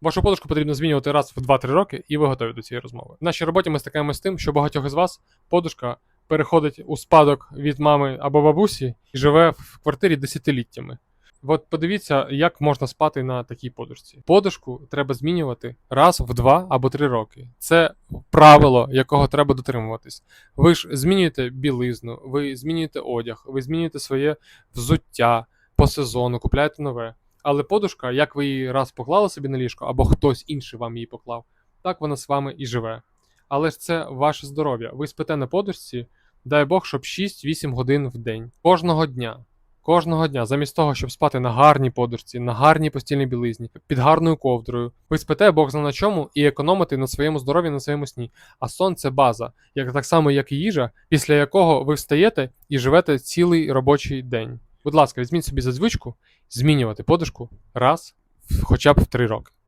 Вашу подушку потрібно змінювати раз в 2-3 роки, і ви готові до цієї розмови. В нашій роботі ми стикаємося з тим, що багатьох із вас подушка переходить у спадок від мами або бабусі і живе в квартирі десятиліттями. От подивіться, як можна спати на такій подушці. Подушку треба змінювати раз в 2 або 3 роки. Це правило, якого треба дотримуватись. Ви ж змінюєте білизну, ви змінюєте одяг, ви змінюєте своє взуття по сезону, купляєте нове. Але подушка, як ви її раз поклали собі на ліжко, або хтось інший вам її поклав, так вона з вами і живе. Але ж це ваше здоров'я. Ви спите на подушці, дай Бог, щоб 6-8 годин в день. Кожного дня. Кожного дня, замість того, щоб спати на гарній подушці, на гарній постільній білизні, під гарною ковдрою, ви спите Бог зна на чому і економите на своєму здоров'ї, на своєму сні. А сон це база, як так само, як і їжа, після якого ви встаєте і живете цілий робочий день. Будь ласка, візьміть собі за звичку змінювати подушку раз хоча б в три роки.